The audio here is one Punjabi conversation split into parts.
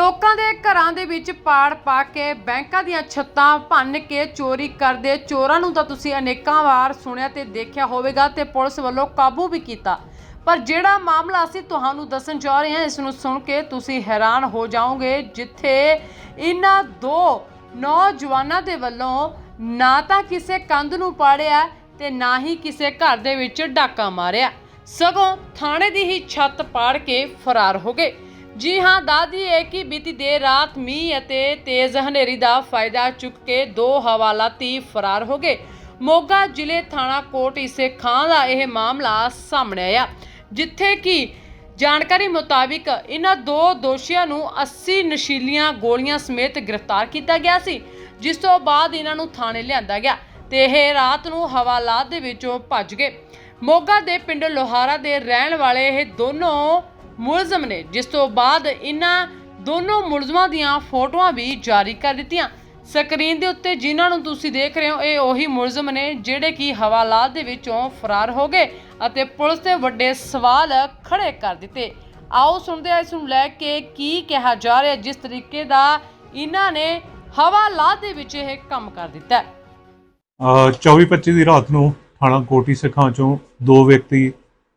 ਲੋਕਾਂ ਦੇ ਘਰਾਂ ਦੇ ਵਿੱਚ ਪਾੜ ਪਾ ਕੇ ਬੈਂਕਾਂ ਦੀਆਂ ਛੱਤਾਂ ਭੰਨ ਕੇ ਚੋਰੀ ਕਰਦੇ ਚੋਰਾਂ ਨੂੰ ਤਾਂ ਤੁਸੀਂ ਅਨੇਕਾਂ ਵਾਰ ਸੁਣਿਆ ਤੇ ਦੇਖਿਆ ਹੋਵੇਗਾ ਤੇ ਪੁਲਿਸ ਵੱਲੋਂ ਕਾਬੂ ਵੀ ਕੀਤਾ। ਪਰ ਜਿਹੜਾ ਮਾਮਲਾ ਅਸੀਂ ਤੁਹਾਨੂੰ ਦੱਸਣ ਜਾ ਰਹੇ ਹਾਂ, ਇਸ ਨੂੰ ਸੁਣ ਕੇ ਤੁਸੀਂ ਹੈਰਾਨ ਹੋ ਜਾਓਗੇ, ਜਿੱਥੇ ਇਹਨਾਂ ਦੋ ਨੌਜਵਾਨਾਂ ਦੇ ਵੱਲੋਂ ਨਾ ਤਾਂ ਕਿਸੇ ਕੰਧ ਨੂੰ ਪਾੜਿਆ ਤੇ ਨਾ ਹੀ ਕਿਸੇ ਘਰ ਦੇ ਵਿੱਚ ਡਾਕਾ ਮਾਰਿਆ। ਸਗੋਂ ਥਾਣੇ ਦੀ ਹੀ ਛੱਤ ਪਾੜ ਕੇ ਫਰਾਰ ਹੋ ਗਏ। ਜੀ ਹਾਂ ਦਾਦੀ ਹੈ ਕਿ ਬੀਤੀ ਦੇਰ ਰਾਤ ਮੀਂਹ ਅਤੇ ਤੇਜ਼ ਹਨੇਰੀ ਦਾ ਫਾਇਦਾ ਚੁੱਕ ਕੇ ਦੋ ਹਵਾਲਾਤੀ ਫਰਾਰ ਹੋ ਗਏ। ਮੋਗਾ ਜ਼ਿਲ੍ਹੇ ਥਾਣਾ ਕੋਟ ਇਸੇ ਖਾਂ ਦਾ ਇਹ ਮਾਮਲਾ ਸਾਹਮਣੇ ਆਇਆ, ਜਿੱਥੇ ਕਿ ਜਾਣਕਾਰੀ ਮੁਤਾਬਿਕ ਇਹਨਾਂ ਦੋ ਦੋਸ਼ੀਆਂ ਨੂੰ 80 ਨਸ਼ੀਲੀਆਂ ਗੋਲੀਆਂ ਸਮੇਤ ਗ੍ਰਿਫਤਾਰ ਕੀਤਾ ਗਿਆ ਸੀ, ਜਿਸ ਤੋਂ ਬਾਅਦ ਇਹਨਾਂ ਨੂੰ ਥਾਣੇ ਲਿਆਂਦਾ ਗਿਆ ਤੇ ਇਹ ਰਾਤ ਨੂੰ ਹਵਾਲਾਤ ਦੇ ਵਿੱਚੋਂ ਭੱਜ ਗਏ। ਮੋਗਾ ਦੇ ਪਿੰਡ ਲੋਹਾਰਾ ਦੇ ਰਹਿਣ ਵਾਲੇ ਇਹ ਦੋਨੋਂ ਮੁਲਜ਼ਮ ਨੇ, ਜਿਸ ਤੋਂ ਬਾਅਦ ਇਹਨਾਂ ਦੋਨੋਂ ਮੁਲਜ਼ਮਾਂ ਦੀਆਂ ਫੋਟੋਆਂ ਵੀ ਜਾਰੀ ਕਰ ਦਿੱਤੀਆਂ। ਸਕਰੀਨ ਦੇ ਉੱਤੇ ਜਿਨ੍ਹਾਂ ਨੂੰ ਤੁਸੀਂ ਦੇਖ ਰਹੇ ਹੋ, ਇਹ ਉਹੀ ਮੁਲਜ਼ਮ ਨੇ ਜਿਹੜੇ ਕਿ ਹਵਾਲਾਤ ਦੇ ਵਿੱਚੋਂ ਫਰਾਰ ਹੋ ਗਏ ਅਤੇ ਪੁਲਿਸ ਤੇ ਵੱਡੇ ਸਵਾਲ ਖੜੇ ਕਰ ਦਿੱਤੇ। ਆਓ ਸੁਣਦੇ ਹਾਂ, ਇਸ ਨੂੰ ਲੈ ਕੇ ਕੀ ਕਿਹਾ ਜਾ ਰਿਹਾ, ਜਿਸ ਤਰੀਕੇ ਦਾ ਇਹਨਾਂ ਨੇ ਹਵਾਲਾਤ ਦੇ ਵਿੱਚ ਇਹ ਕੰਮ ਕਰ ਦਿੱਤਾ। ਹੈ 24-25 ਦੀ ਰਾਤ ਨੂੰ ਥਾਣਾ ਕੋਟੀ ਸਿੱਖਾਂ ਚੋਂ ਦੋ ਵਿਅਕਤੀ,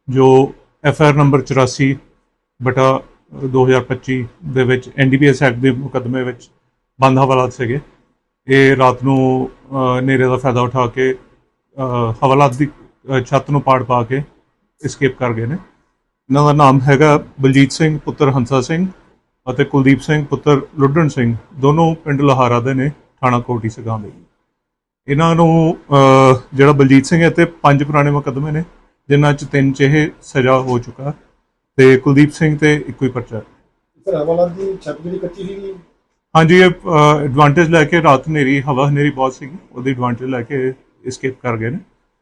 ਜੋ ਐਫ ਆਰ ਨੰਬਰ 84 ਬਟਾ 2025 ਦੇ ਵਿੱਚ ਐਨਡੀਪੀਐਸ ਐਕਟ ਦੇ ਮੁਕੱਦਮੇ ਵਿੱਚ ਬੰਦ ਹਵਾਲਾਤ ਸੀਗੇ। ਇਹ ਰਾਤ ਨੂੰ ਅਹ, ਦਾ ਫਾਇਦਾ ਉਠਾ ਕੇ ਹਵਾਲਾਤ ਦੀ ਛੱਤ ਨੂੰ ਪਾੜ ਪਾ ਕੇ escape ਕਰ ਗਏ ਨੇ। ਇਹਨਾਂ ਦਾ ਨਾਮ ਹੈਗਾ ਬਲਜੀਤ ਸਿੰਘ ਪੁੱਤਰ ਹੰਸਾ ਸਿੰਘ ਅਤੇ ਕੁਲਦੀਪ ਸਿੰਘ ਪੁੱਤਰ ਲੁੱਡਣ ਸਿੰਘ। ਦੋਨੋਂ ਪਿੰਡ ਲੋਹਾਰਾ ਦੇ ਨੇ ਥਾਣਾ ਕੋਟੀ ਸਿੱਖਾਂ ਦੇ। ਇਹਨਾਂ ਨੂੰ ਜਿਹੜਾ ਬਲਜੀਤ ਸਿੰਘ ਹੈ ਤੇ ਪੰਜ ਪੁਰਾਣੇ ਮੁਕੱਦਮੇ ਨੇ ਜਿਨ੍ਹਾਂ ਚ ਤਿੰਨ ਚ ਇਹ ਸਜ਼ਾ ਹੋ ਚੁੱਕਾ। ਤੇ ਕੁਲਦੀਪ ਸਿੰਘ ਤੇ ਇੱਕੋ ਹੀ ਪਰਚਾ। ਹੈ। ਸਰ ਹਵਾਲਾਤ ਦੀ ਛੱਤ ਜਿਹੜੀ ਕੱਚੀ ਸੀਗੀ? ਹਾਂਜੀ ਇਹ ਐਡਵਾਂਟੇਜ ਲੈ ਕੇ ਰਾਤ ਹਨੇਰੀ ਹਵਾ ਹਨੇਰੀ ਬਹੁਤ ਸੀਗੀ। ਉਹਦੀ ਐਡਵਾਂਟੇਜ ਲੈ ਕੇ escape ਕਰ ਗਏ ਨੇ।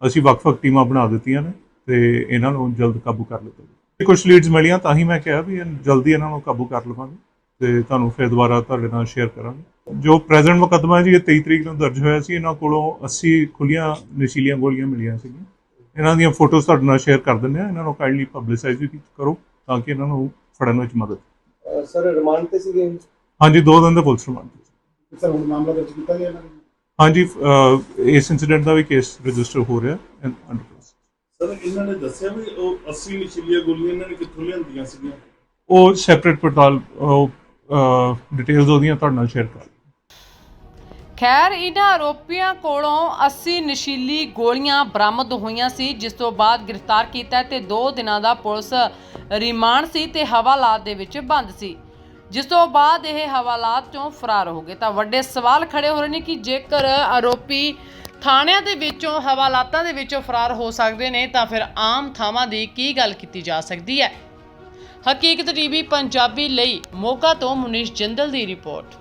ਅਸੀਂ ਵੱਖ-ਵੱਖ ਟੀਮਾਂ ਬਣਾ ਦਿੱਤੀਆਂ ਨੇ ਤੇ ਇਹਨਾਂ ਨੂੰ ਜਲਦ ਕਾਬੂ ਕਰ ਲਿੱਤਾ ਕੁਝ ਲੀਡਸ ਮਿਲੀਆਂ ਤਾਂ ਹੀ ਮੈਂ ਕਿਹਾ ਵੀ ਇਹ ਜਲਦੀ ਇਹਨਾਂ ਨੂੰ ਕਾਬੂ ਕਰ ਲਵਾਂਗੇ ਤੇ ਤੁਹਾਨੂੰ ਫਿਰ ਦੁਬਾਰਾ ਤੁਹਾਡੇ ਨਾਲ ਸ਼ੇਅਰ ਕਰਾਂਗੇ। ਜੋ ਪ੍ਰੈਜ਼ੈਂਟ ਮੁਕੱਦਮਾ ਹੈ ਜੀ ਇਹ 23 ਤਰੀਕ ਨੂੰ ਦਰਜ ਹੋਇਆ ਸੀ। ਇਹਨਾਂ ਕੋਲੋਂ 80 ਖੁੱਲੀਆਂ ਨਸ਼ੀਲੀਆਂ ਗੋਲੀਆਂ ਮਿਲੀਆਂ ਸੀਗੀਆਂ। ਇਹਨਾਂ ਦੀਆਂ ਫੋਟੋਜ਼ ਤੁਹਾਡੇ ਨਾਲ ਸ਼ੇਅਰ ਕਰ ਦਿੰਦੇ ਆ ਇਹਨਾਂ ਨੂੰ ਕਾਈਂਡਲੀ ਪਬਲਿਸਾਈਜ਼ ਵੀ ਕਰੋ ਤਾਂ ਕਿ ਇਹਨਾਂ ਨੂੰ ਫੜਨ ਵਿੱਚ ਮਦਦ ਸਰ ਰਿਮਾਂਡ ਤੇ ਸੀਗੇ ਹਾਂਜੀ ਦੋ ਦਿਨ ਦਾ ਪੁਲਿਸ ਰਿਮਾਂਡ ਤੇ। ਸਰ ਹੁਣ ਮਾਮਲਾ ਦਰਜ ਕੀਤਾ ਗਿਆ ਇਹਨਾਂ ਨੇ? ਹਾਂਜੀ ਇਸ ਇੰਸੀਡੈਂਟ ਦਾ ਵੀ ਕੇਸ ਰਜਿਸਟਰ ਹੋ ਰਿਹਾ ਹੈ ਅੰਡਰ ਪ੍ਰੋਸੈਸ ਸਰ ਇਹਨਾਂ ਨੇ ਦੱਸਿਆ ਵੀ ਉਹ 80 ਨਸ਼ੀਲੀਆਂ ਗੋਲੀਆਂ ਇਹਨਾਂ ਨੇ ਕਿੱਥੋਂ ਲਿਆਂਦੀਆਂ ਸੀਗੀਆਂ? ਉਹ ਸੈਪਰੇਟ ਪੜਤਾਲ ਡਿਟੇਲਸ ਉਹਦੀਆਂ ਤੁਹਾਡੇ ਨਾਲ ਸ਼ੇਅਰ ਕਰ ਖੈਰ, ਇਹਨਾਂ ਆਰੋਪੀਆਂ ਕੋਲੋਂ 80 ਨਸ਼ੀਲੀ ਗੋਲੀਆਂ ਬਰਾਮਦ ਹੋਈਆਂ ਸੀ, ਜਿਸ ਤੋਂ ਬਾਅਦ ਗ੍ਰਿਫਤਾਰ ਕੀਤਾ ਤੇ 2 ਦਿਨਾਂ ਦਾ ਪੁਲਿਸ ਰਿਮਾਂਡ ਸੀ ਤੇ ਹਵਾਲਾਤ ਦੇ ਵਿੱਚ ਬੰਦ ਸੀ। ਜਿਸ ਤੋਂ ਬਾਅਦ ਇਹ ਹਵਾਲਾਤ ਚੋਂ ਫਰਾਰ ਹੋ ਗਏ। ਤਾਂ ਵੱਡੇ ਸਵਾਲ ਖੜੇ ਹੋ ਰਹੇ ਨੇ ਕਿ ਜੇਕਰ ਆਰੋਪੀ ਥਾਣਿਆਂ ਦੇ ਵਿੱਚੋਂ, ਹਵਾਲਾਤਾਂ ਦੇ ਵਿੱਚੋਂ ਫਰਾਰ ਹੋ ਸਕਦੇ ਨੇ, ਤਾਂ ਫਿਰ ਆਮ ਥਾਵਾਂ ਦੀ ਕੀ ਗੱਲ ਕੀਤੀ ਜਾ ਸਕਦੀ ਹੈ? ਹਕੀਕਤ ਟੀਵੀ ਪੰਜਾਬੀ ਲਈ ਮੋਗਾ ਤੋਂ ਮੁਨੀਸ਼ ਜਿੰਦਲ ਦੀ ਰਿਪੋਰਟ।